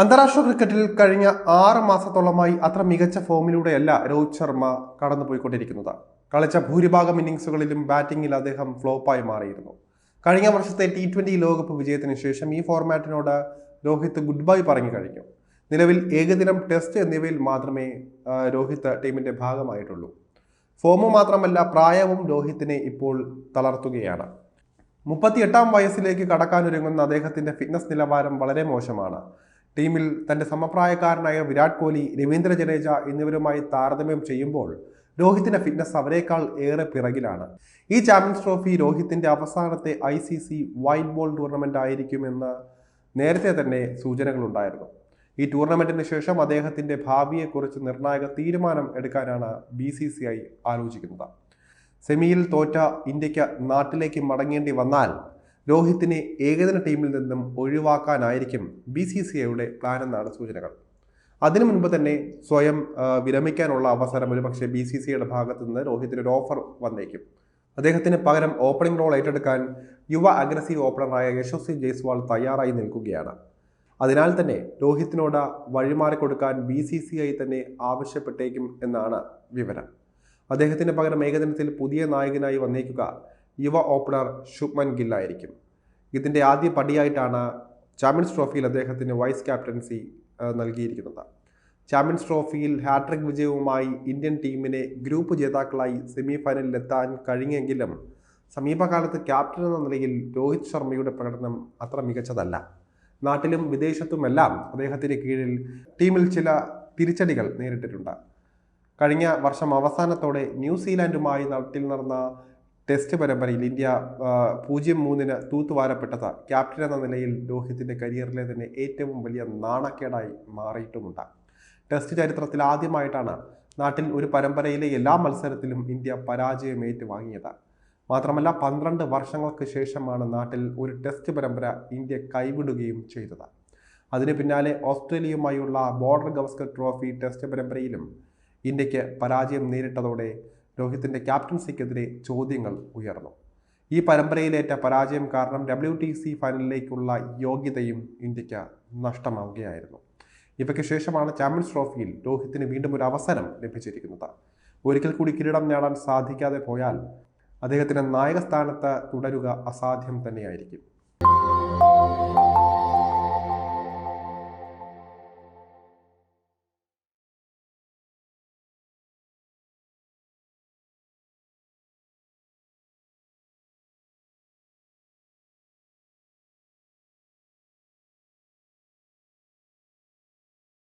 അന്താരാഷ്ട്ര ക്രിക്കറ്റിൽ കഴിഞ്ഞ ആറ് മാസത്തോളമായി അത്ര മികച്ച ഫോമിലൂടെയല്ല രോഹിത് ശർമ്മ കടന്നുപോയിക്കൊണ്ടിരിക്കുന്നത്. കളിച്ച ഭൂരിഭാഗം ഇന്നിങ്സുകളിലും ബാറ്റിംഗിൽ അദ്ദേഹം ഫ്ലോപ്പായി മാറിയിരുന്നു. കഴിഞ്ഞ വർഷത്തെ ടി ട്വന്റി ലോകകപ്പ് വിജയത്തിന് ശേഷം ഈ ഫോർമാറ്റിനോട് രോഹിത് ഗുഡ് ബൈ പറഞ്ഞു കഴിഞ്ഞു. നിലവിൽ ഏകദിനം ടെസ്റ്റ് എന്നിവയിൽ മാത്രമേ രോഹിത് ടീമിന്റെ ഭാഗമായിട്ടുള്ളൂ. ഫോമ് മാത്രമല്ല പ്രായവും രോഹിത്തിനെ ഇപ്പോൾ തളർത്തുകയാണ്. മുപ്പത്തിയെട്ടാം വയസ്സിലേക്ക് കടക്കാനൊരുങ്ങുന്ന അദ്ദേഹത്തിന്റെ ഫിറ്റ്നസ് നിലവാരം വളരെ മോശമാണ്. ടീമിൽ തന്റെ സമപ്രായക്കാരനായ വിരാട് കോഹ്ലി രവീന്ദ്ര ജഡേജ എന്നിവരുമായി താരതമ്യം ചെയ്യുമ്പോൾ രോഹിത്തിന്റെ ഫിറ്റ്നസ് അവരെക്കാൾ ഏറെ പിറകിലാണ്. ഈ ചാമ്പ്യൻസ് ട്രോഫി രോഹിത്തിന്റെ അവസാനത്തെ I C C white ball tournament ആയിരിക്കുമെന്ന് നേരത്തെ തന്നെ സൂചനകളുണ്ടായിരുന്നു. ഈ ടൂർണമെന്റിന് ശേഷം അദ്ദേഹത്തിന്റെ ഭാവിയെക്കുറിച്ച് നിർണായക തീരുമാനം എടുക്കാനാണ് ബി സി സി ഐ ആലോചിക്കുന്നത്. സെമിയിൽ തോറ്റ ഇന്ത്യയ്ക്ക് നാട്ടിലേക്ക് മടങ്ങേണ്ടി വന്നാൽ രോഹിത്തിനെ ഏകദിന ടീമിൽ നിന്നും ഒഴിവാക്കാനായിരിക്കും ബി സി സി ഐയുടെ പ്ലാൻ എന്നാണ് സൂചനകൾ. അതിനു മുൻപ് തന്നെ സ്വയം വിരമിക്കാനുള്ള അവസരം ഒരുപക്ഷെ ബി സി സി ഐയുടെ ഭാഗത്ത് നിന്ന് രോഹിത്തിന് ഒരു ഓഫർ വന്നേക്കും. അദ്ദേഹത്തിന് പകരം ഓപ്പണിംഗ് റോൾ ഏറ്റെടുക്കാൻ യുവ അഗ്രസീവ് ഓപ്പണറായ യശസ്വി ജയ്സ്വാൾ തയ്യാറായി നിൽക്കുകയാണ്. അതിനാൽ തന്നെ രോഹിത്തിനോട് വഴിമാറി കൊടുക്കാൻ ബി സി സി ഐ തന്നെ ആവശ്യപ്പെട്ടേക്കും എന്നാണ് വിവരം. അദ്ദേഹത്തിന് പകരം ഏകദിനത്തിൽ പുതിയ നായകനായി വന്നേക്കുക യുവ ഓപ്പണർ ശുഭ്മൻ ഗില്ലായിരിക്കും ഇതിന്റെ ആദ്യ പടിയായിട്ടാണ് ചാമ്പ്യൻസ് ട്രോഫിയിൽ അദ്ദേഹത്തിന് വൈസ് ക്യാപ്റ്റൻസി നൽകിയിരിക്കുന്നത്. ചാമ്പ്യൻസ് ട്രോഫിയിൽ ഹാട്രിക് വിജയവുമായി ഇന്ത്യൻ ടീമിനെ ഗ്രൂപ്പ് ജേതാക്കളായി സെമി ഫൈനലിൽ എത്താൻ കഴിഞ്ഞെങ്കിലും സമീപകാലത്ത് ക്യാപ്റ്റൻ എന്ന നിലയിൽ രോഹിത് ശർമ്മയുടെ പ്രകടനം അത്ര മികച്ചതല്ല. നാട്ടിലും വിദേശത്തുമെല്ലാം അദ്ദേഹത്തിന് കീഴിൽ ടീമിൽ ചില തിരിച്ചടികൾ നേരിട്ടിട്ടുണ്ട്. കഴിഞ്ഞ വർഷം അവസാനത്തോടെ ന്യൂസിലാൻഡുമായി നാട്ടിൽ നടന്ന ടെസ്റ്റ് പരമ്പരയിൽ ഇന്ത്യ പൂജ്യം മൂന്നിന് തൂത്തുവാരപ്പെട്ടത് ക്യാപ്റ്റൻ എന്ന നിലയിൽ രോഹിത്തിന്റെ കരിയറിലെ തന്നെ ഏറ്റവും വലിയ നാണക്കേടായി മാറിയിട്ടുമുണ്ട്. ടെസ്റ്റ് ചരിത്രത്തിൽ ആദ്യമായിട്ടാണ് നാട്ടിൽ ഒരു പരമ്പരയിലെ എല്ലാ മത്സരത്തിലും ഇന്ത്യ പരാജയം ഏറ്റുവാങ്ങിയത് മാത്രമല്ല പന്ത്രണ്ട് വർഷങ്ങൾക്ക് ശേഷമാണ് നാട്ടിൽ ഒരു ടെസ്റ്റ് പരമ്പര ഇന്ത്യ കൈവിടുകയും ചെയ്തത്. അതിന് പിന്നാലെ ഓസ്ട്രേലിയയുമായുള്ള ബോർഡർ ഗവസ്കർ ട്രോഫി ടെസ്റ്റ് പരമ്പരയിലും ഇന്ത്യയ്ക്ക് പരാജയം നേരിട്ടതോടെ രോഹിത്തിന്റെ ക്യാപ്റ്റൻസിക്കെതിരെ ചോദ്യങ്ങൾ ഉയർന്നു. ഈ പരമ്പരയിലേറ്റ പരാജയം കാരണം ഡബ്ല്യു ടി സി ഫൈനലിലേക്കുള്ള യോഗ്യതയും ഇന്ത്യയ്ക്ക് നഷ്ടമാവുകയായിരുന്നു. ഇവയ്ക്ക് ശേഷമാണ് ചാമ്പ്യൻസ് ട്രോഫിയിൽ രോഹിത്തിന് വീണ്ടും ഒരു അവസരം ലഭിച്ചിരിക്കുന്നത്. ഒരിക്കൽ കൂടി കിരീടം നേടാൻ സാധിക്കാതെ പോയാൽ അദ്ദേഹത്തിന്റെ നായക സ്ഥാനത്ത് തുടരുക അസാധ്യം തന്നെയായിരിക്കും.